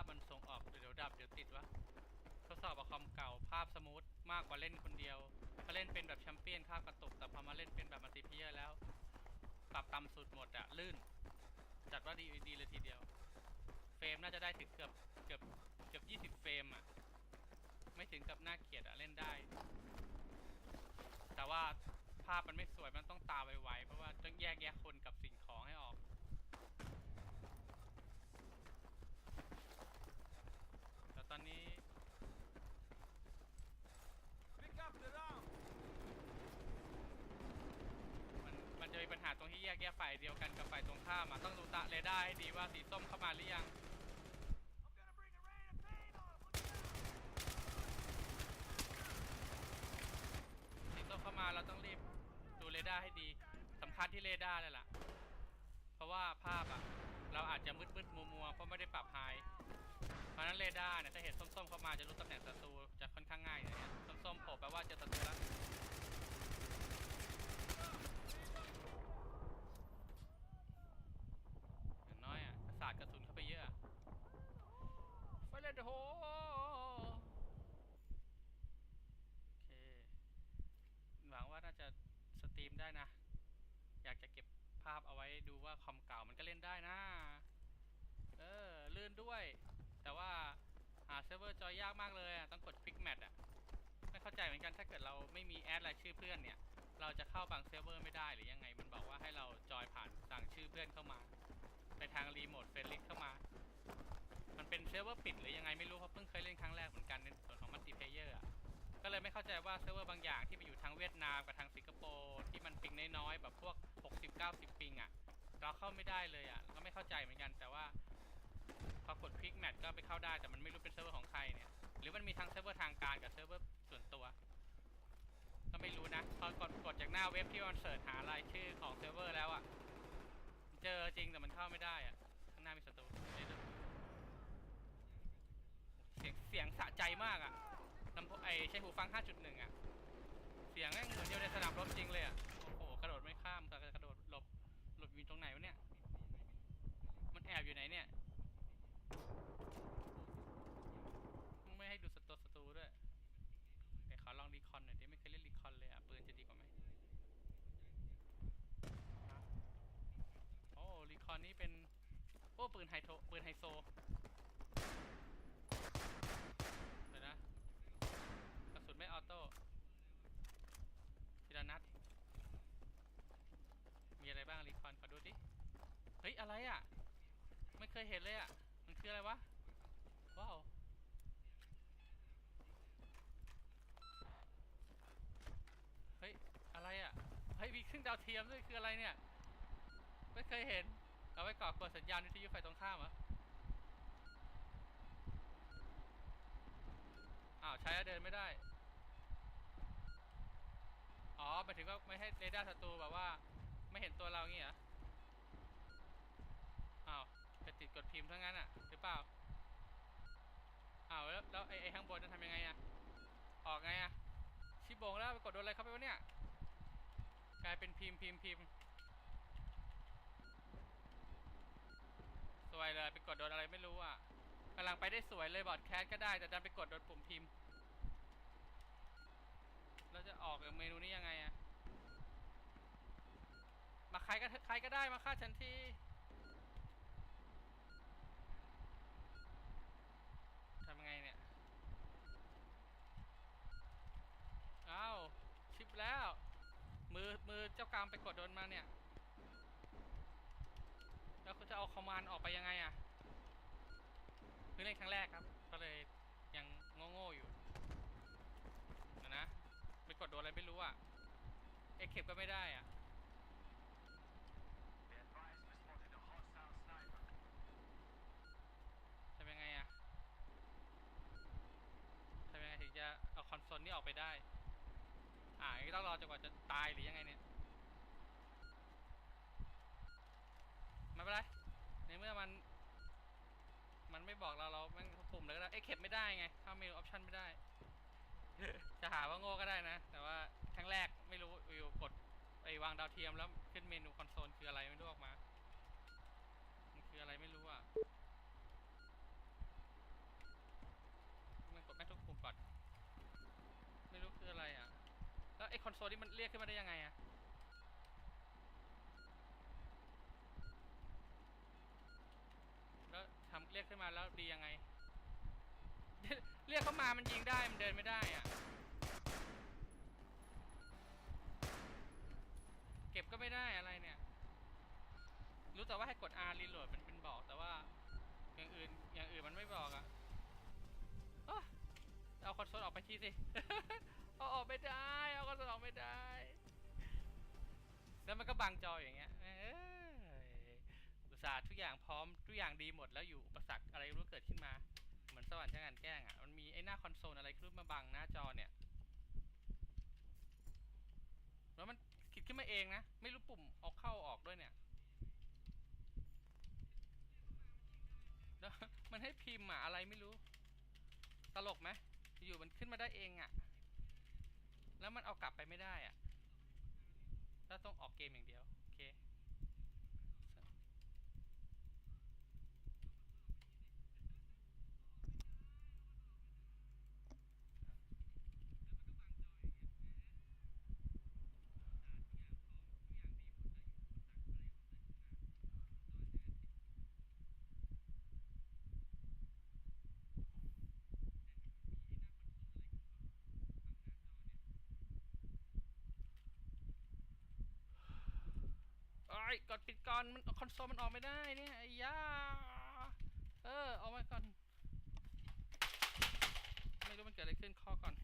พมันส่งออกเดี๋ยวดับเดี๋ยวติดวะทดสอบกับคอมเก่าภาพสมูทมากกว่าเล่นคนเดียวพอเล่นเป็นแบบแชมเปี้ยนภาพกระตุกแต่พอมาเล่นเป็นแบบมัลติเพเยอร์แล้ว ปรับต่ำสุดหมดอะลื่น จัดว่าดีดีเลยทีเดียว เฟรมน่าจะได้ถึงเกือบเกือบเกือบ 20 เฟรมอะไม่ถึงกับน่าเกลียดอะเล่นได้ แต่ว่าภาพมันไม่สวยมันต้องตาไวๆเพราะว่าต้องแยกแยะคนกับสิ่งของให้ออก แต่ตอนนี้ Pick up the round. มันมันจะมีปัญหาตรงที่แยกแยะฝ่ายเดียวกันกับฝ่ายตรงข้ามอะต้องดูตะเรดาร์ให้ดีว่าสีส้มเข้ามาหรือยังสีส้มเข้ามาเราต้องรีบดูเรดาร์ให้ดีสำคัญที่เรดาร์เลยล่ะ เพราะว่าภาพอะเราอาจจะมืดมืดมัวมัวๆเพราะไม่ได้ปรับไฮเพราะนั้นเรดาร์เนี่ยถ้าเห็นส้มๆเข้ามาจะรู้ตำแหน่งศัตรูจะค่อนข้างง่ายเลยเนี่ยส้มๆโผล่แปลว่าเจอศัตรูแล้วอย่างน้อยอะสาดกระสุนเข้าไปเยอะอะไฟเลน โฮโอเค หวังว่าน่าจะสตรีมได้นะ อยากจะเก็บภาพเอาไว้ดูว่าคอมเก่ามันก็เล่นได้นะ เออ ลื่นด้วย แต่ว่าหาเซิร์ฟเวอร์จอยยากมากเลยอะต้องกดคลิกแมทอะไม่เข้าใจเหมือนกันถ้าเกิดเราไม่มีแอดรายชื่อเพื่อนเนี่ย เราจะเข้าบางเซิร์ฟเวอร์ไม่ได้หรือยังไง มันบอกว่าให้เราจอยผ่านสั่งชื่อเพื่อนเข้ามา ไปทางรีโมทเฟรนลิสเข้ามา เซิร์ฟเวอร์ปิดหรือยังไงไม่รู้เพราะเพิ่งเคยเล่นครั้งแรกเหมือนกันในส่วนของมัลติเพเยอร์อะก็เลยไม่เข้าใจว่าเซิร์ฟเวอร์บางอย่างที่ไปอยู่ทางเวียดนามกับทางสิงคโปร์ที่มันปิงน้อยๆแบบพวก 60-90 ปิงอะเราเข้าไม่ได้เลยอะก็ไม่เข้าใจเหมือนกันแต่ว่าพอกดคลิกแมทก็ไปเข้าได้แต่มันไม่รู้เป็นเซิร์ฟเวอร์ของใครเนี่ยหรือมันมีทั้งเซิร์ฟเวอร์ทางการกับเซิร์ฟเวอร์ส่วนตัว ก็ไม่รู้นะพอกดกดจากหน้าเว็บที่มันเสิร์ชหารายชื่อของเซิร์ฟเวอร์แล้วอะเจอจริงแต่มันเข้าไม่ได้อะข้างหน้ามีศัตรู เสียงเสียงสะใจมากอะลำโพงไอใช้หูฟัง 5.1 อะ เสียงแม่งเหมือนอยู่ในสนามรบจริงเลยอะ โอ้โห กระโดดไม่ข้ามแต่กระโดดหลบ หลบอยู่ตรงไหนวะเนี่ย มันแอบอยู่ไหนเนี่ย ไม่ให้ดูสตูสตูด้วยเดี๋ยวขอลองรีคอนหน่อยดิไม่เคยเล่นรีคอนเลยอะ ปืนจะดีกว่าไหมโอ้รีคอนนี่เป็น โอ้ปืนไฮโทปืนไฮโซ เดี๋ยวนะ กระสุนไม่ออโต้ทีละนัด มีอะไรบ้างรีคอนขอดูดิ เฮ้ย อะไรอะ ไม่เคยเห็นเลยอะ มันคืออะไรวะ ว้าว เฮ้ย อะไรอะ เฮ้ย มีเครื่องดาวเทียมด้วย คืออะไรเนี่ย ไม่เคยเห็น เอาไว้ก่อกดสัญญาณวิทยุไฟตรงข้ามเหรอ อ้าว ใช้แล้วเดินไม่ได้ อ๋อหมายถึงว่าไม่ให้เรดาร์ศัตรูแบบว่า ไม่เห็นตัวเรางี้เหรอ ไปติดกดพิมพ์ทั้งนั้นอะหรือเปล่าอ้าวแล้วแล้วไอ้ไอ้ข้างบนจะทำยังไงอะออกไงอะชิบงแล้วไปกดโดนอะไรเข้าไปวะเนี่ยกลายเป็นพิมพ์พิมพ์พิมพ์สวยเลยไปกดโดนอะไรไม่รู้อะกำลังไปได้สวยเลยบอดแคสก็ได้แต่ดันไปกดโดนปุ่มพิมพ์แล้วจะออกจากเมนูนี้ยังไงอะมาใครก็ใครก็ได้มาฆ่าฉันทีำยังไงเนี่ย อ้าวชิป แล้ว มือมือเจ้ากรรมไปกดโดนมาเนี่ย แล้วคุณจะเอาคอมมานออกไปยังไงอะเพิ่งเล่นครั้งแรกครับ ก็เลยยังโง่ๆอยู่เดี๋ยวนะไปกดโดนอะไรไม่รู้อะเอ็กเคปก็ไม่ได้อะทำยังไงอะทำยังไงถึงจะเอาคอนโซลนี่ออกไปได้ เราอย่างนี้ต้องรอจนกว่าจะตายหรือยังไงเนี่ยไม่เป็นไรในเมื่อมัน มันไม่บอกเราเราแม่งปุ่มเลยก็ได้เอ็กเคปไม่ได้ไงเข้าเมนูออปชันไม่ได้ จะหาว่าโง่ก็ได้นะ แต่ว่าครั้งแรกไม่รู้อยู่กดไปวางดาวเทียมแล้วขึ้นเมนูคอนโซลคืออะไรไม่รู้ออกมา มันคืออะไรไม่รู้อะ ซนี้มันเรียกขึ้นมาได้ยังไงอะแล้วทำเรียกขึ้นมาแล้วดียังไง เรียกเข้ามามันยิงได้มันเดินไม่ได้อะเก็บก็ไม่ได้อะไรเนี่ย รู้แต่ว่าให้กด R รีโหลดมันเป็นบอกแต่ว่าอย่างอื่นอย่างอื่นมันไม่บอกอะโอ๊ยเอาคอนโซลออกไปทีสิ เอาออกไม่ได้ เอาคอนโซลออกไม่ได้ แล้วมันก็บังจออย่างเงี้ยเอ้ยอุตส่าห์ทุกอย่างพร้อมทุกอย่างดีหมดแล้วอยู่อุปสรรคอะไรไม่รู้เกิดขึ้นมา เหมือนสวรรค์ช่างงานแกล้งอะ มันมีไอ้หน้าคอนโซลอะไรขึ้นมาบังหน้าจอเนี่ย แล้วมันคิดขึ้นมาเองนะ ไม่รู้ปุ่มเอาเข้าออกด้วยเนี่ยแล้วมันให้พิมพ์อะอะไรไม่รู้ ตลกไหมอยู่มันขึ้นมาได้เองอะ แล้วมันเอากลับไปไม่ได้อะแล้วต้องออกเกมอย่างเดียว อ้กดปิดก่อนมันคอนโซลมันออกไม่ได้เนี่ยไอ้ยาเออออกมาก่อน ไม่รู้มันเกิดอะไรขึ้นขอก่อน